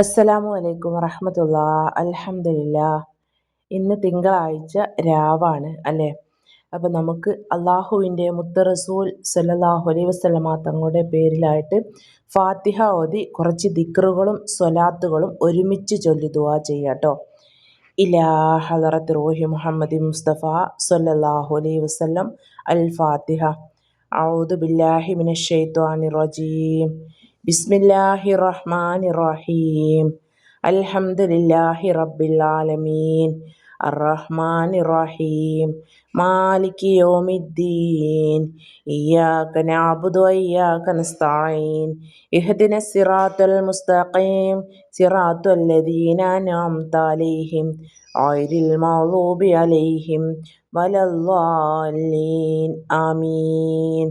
അസ്സലാമു അലൈക്കും വറഹമത്തുള്ള. അലഹമില്ല ഇന്ന് തിങ്കളാഴ്ച രാവാണ് അല്ലേ? അപ്പം നമുക്ക് അള്ളാഹുവിന്റെ മുത്തറസൂൽ സല്ലാഹു അലൈ വസ്ലമ തങ്ങളുടെ പേരിലായിട്ട് ഫാത്തിഹ ഓതി കുറച്ച് ദിക്റുകളും സ്വലാത്തുകളും ഒരുമിച്ച് ചൊല്ലി ദുവാ ചെയ്യാട്ടോ ഇലാ ഹലറത്ത് റോഹി മുഹമ്മദ് മുസ്തഫ സല്ലാഹു അലൈ വസ്ലം അൽ ഫാത്തിഹ ഔദ് ബില്ലാഹി മിനഷ് റജീം. ബിസ്മില്ലാഹി റഹ്മാൻ റഹീം അൽഹംദുലില്ലാഹി റബ്ബിൽ ആലമീൻ الرحمن الرحيم مالك يوم الدين إياك نعبد وإياك نستعين اهدنا الصراط المستقيم صراط الذين أنعمت عليهم غير المغضوب عليهم ولا الضالين آمين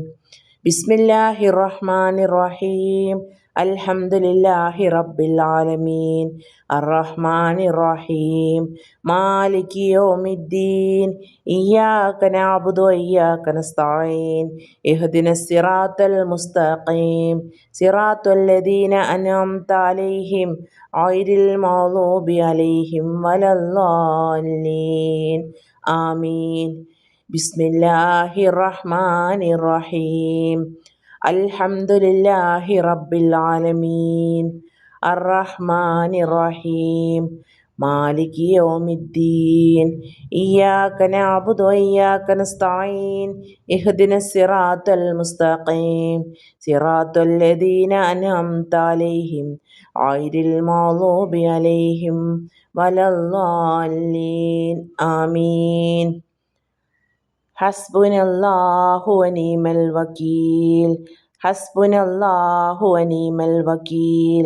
ബിസ്മില്ലാഹി റഹ്മാൻ റഹീം അൽഹംദുലില്ലാഹി റബ്ബിൽ ആലമീൻ അർറഹ്മാൻ റഹീം മാലിക് യൗമിദ്ദീൻ. ഇയ്യാക നഅബ്ദു വഇയ്യാക നസ്തഈൻ. ഇഹ്ദിനസ് സിറാത്തൽ മുസ്തഖീം. സിറാത്തൽ ലദീന അൻഅംത അലൈഹിം. ഗൈറിൽ മഗ്ളൂബി അലൈഹിം വലദ്ദാലീൻ ആമീൻ. ബിസ്മില്ലാഹി റഹ്മാൻ റഹീം അൽഹംദുലില്ലാഹി റബ്ബിൽ ആലമീൻ അറഹ്മാൻ റഹീം مالك يوم الدين إياك نعبد وإياك نستعين اهدنا الصراط المستقيم صراط الذين أنعمت عليهم غير المغضوب عليهم ولا الضالين آمين ഹസ്ബുനല്ലാഹു വനീമൽ വക്കീൽ. ഹസ്ബുനല്ലാഹു വനീമൽ വക്കീൽ.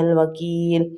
الوكيل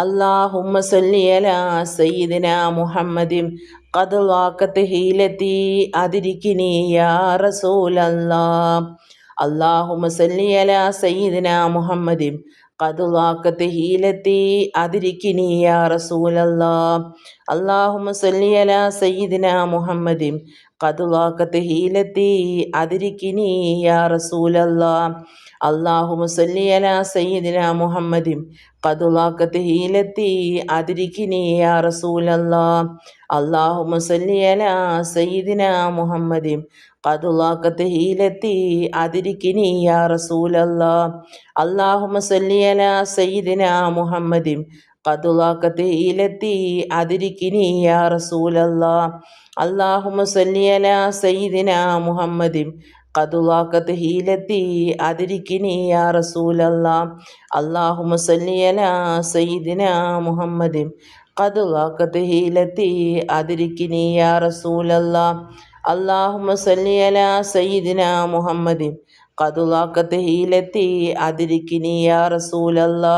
ضاقت هيلتي أدركني يا رسول الله اللهم صل على سيدنا محمد قد ضاقت هيلتي أدركني يا رسول الله اللهم صل على سيدنا محمد قد ضاقت هيلتي أدركني يا رسول الله اللهم صل على سيدنا محمد കതുലാക്കത്ത് ഹീലത്തി യാ റസൂലല്ലാ. അള്ളാഹു മുസല്ലിയല സയ്യിദിന മുഹമ്മദിം. കതുലാക്കത്ത് ഹീലത്തി അതിരിക്കിനി യാ റസൂലല്ലാ. അള്ളാഹു മുസല്ലിയല സയ്യിദിന മുഹമ്മദിം. കതുലാക്കത്ത് ഹീലത്തി അതിരിക്കിനി യാ റസൂലല്ലാ. അള്ളാഹു മുസല്ലിയല സയ്യിദിന മുഹമ്മദിം. കതുലാക്കത്ത് ഇലത്തി അതിരിക്കിനി യാ റസൂലല്ലാ. അള്ളാഹുമ സല്ലിയല സയ്യിദിന മുഹമ്മദിം കതുലാക്കത്ത് ഹീലെത്തി അതിരിക്കിനി യാ റസൂലല്ലാ. അള്ളാഹുമ സല്ലിയല സയ്യിദിന മുഹമ്മദിം കതുലാക്കത്ത് ഹീലെത്തി അതിരിക്കിനി യാ റസൂലല്ലാ. അള്ളാഹുമ സല്ലിയല സയ്യിദിന മുഹമ്മദിം കതുലാക്കത്ത് ഹീലെത്തി അതിരിക്കിനി യാ റസൂലല്ലാ.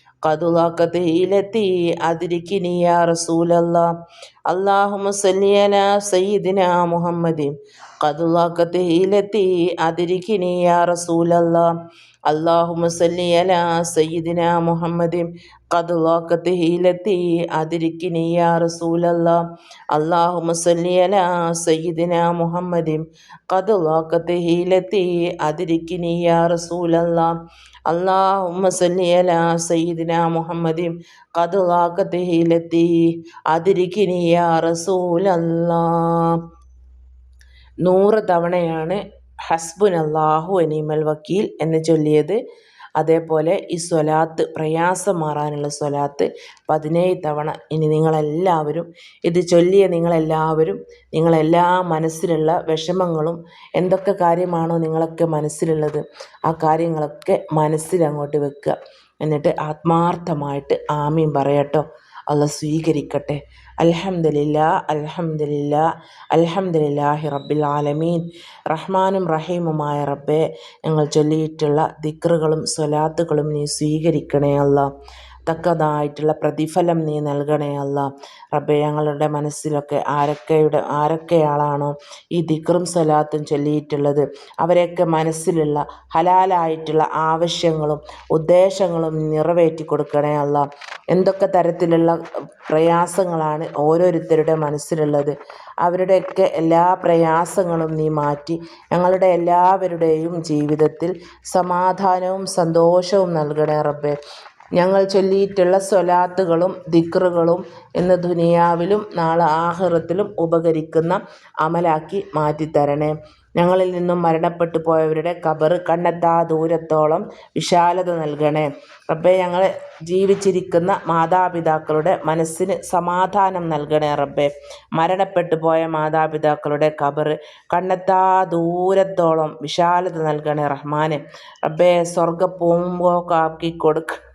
കതുലാക്കത്തിയിലെത്തി അതിരിക്കിനി റസൂലല്ല سيدنا محمد قد ضاقت هيلتي أدركني يا رسول الله اللهم صل على سيدنا محمد قد ضاقت هيلتي أدركني يا رسول الله اللهم صل على سيدنا محمد قد ضاقت هيلتي أدركني يا رسول الله اللهم صل على سيدنا محمد قد ضاقت هيلتي أدركني يا رسول الله اللهم صل على سيدنا محمد قد ضاقت هيلتي أدركني യാ നൂറ് തവണയാണ് ഹസ്ബുൻ അള്ളാഹു അനീമൽ വക്കീൽ എന്ന് ചൊല്ലിയത്. അതേപോലെ ഈ സ്വലാത്ത് പ്രയാസം മാറാനുള്ള സ്വലാത്ത് പതിനേഴ് തവണ. ഇനി നിങ്ങളെല്ലാവരും ഇത് ചൊല്ലിയ നിങ്ങളെല്ലാവരും നിങ്ങളെല്ലാ മനസ്സിലുള്ള വിഷമങ്ങളും എന്തൊക്കെ കാര്യമാണോ നിങ്ങളൊക്കെ മനസ്സിലുള്ളത് ആ കാര്യങ്ങളൊക്കെ മനസ്സിൽ അങ്ങോട്ട് വെക്കുക. എന്നിട്ട് ആത്മാർത്ഥമായിട്ട് ആമീൻ പറയട്ടോ. അള്ള സ്വീകരിക്കട്ടെ. അൽഹംദുലില്ല അൽഹംദുലില്ല അൽഹംദുലില്ലാഹി റബ്ബിൽ ആലമീൻ. റഹ്മാനും റഹീമുമായ റബ്ബെ ഞങ്ങൾ ചൊല്ലിയിട്ടുള്ള ദിക്റുകളും സ്വലാത്തുകളും നീ സ്വീകരിക്കണേ അല്ല തക്കതായിട്ടുള്ള പ്രതിഫലം നീ നൽകണേ അല്ല. റബ്ബെ ഞങ്ങളുടെ മനസ്സിലൊക്കെ ആരൊക്കെയുടെ ആരൊക്കെയാളാണോ ഈ ദിക്റും സലാത്തും ചൊല്ലിയിട്ടുള്ളത്? അവരെയൊക്കെ മനസ്സിലുള്ള ഹലാലായിട്ടുള്ള ആവശ്യങ്ങളും ഉദ്ദേശങ്ങളും നിറവേറ്റി കൊടുക്കണേ അല്ല. എന്തൊക്കെ തരത്തിലുള്ള പ്രയാസങ്ങളാണ് ഓരോരുത്തരുടെ മനസ്സിലുള്ളത്? അവരുടെയൊക്കെ എല്ലാ പ്രയാസങ്ങളും നീ മാറ്റി ഞങ്ങളുടെ എല്ലാവരുടെയും ജീവിതത്തിൽ സമാധാനവും സന്തോഷവും നൽകണേ റബ്ബേ. ഞങ്ങൾ ചൊല്ലിയിട്ടുള്ള സ്വലാത്തുകളും ദിക്റുകളും എന്ന് ദുനിയാവിലും നാളെ ആഹ്റത്തിലും ഉപകരിക്കുന്ന അമലാക്കി മാറ്റിത്തരണേ. ഞങ്ങളിൽ നിന്നും മരണപ്പെട്ടു പോയവരുടെ കബർ കണ്ണെത്താ ദൂരത്തോളം വിശാലത നൽകണേ. റബ്ബെ ഞങ്ങൾ ജീവിച്ചിരിക്കുന്ന മാതാപിതാക്കളുടെ മനസ്സിന് സമാധാനം നൽകണേ റബ്ബെ. മരണപ്പെട്ടു പോയ മാതാപിതാക്കളുടെ കബർ കണ്ണെത്താ ദൂരത്തോളം വിശാലത നൽകണേ റഹ്മാനെ. റബ്ബേ സ്വർഗ പൂമ്പോക്കാക്കി കൊടുക്ക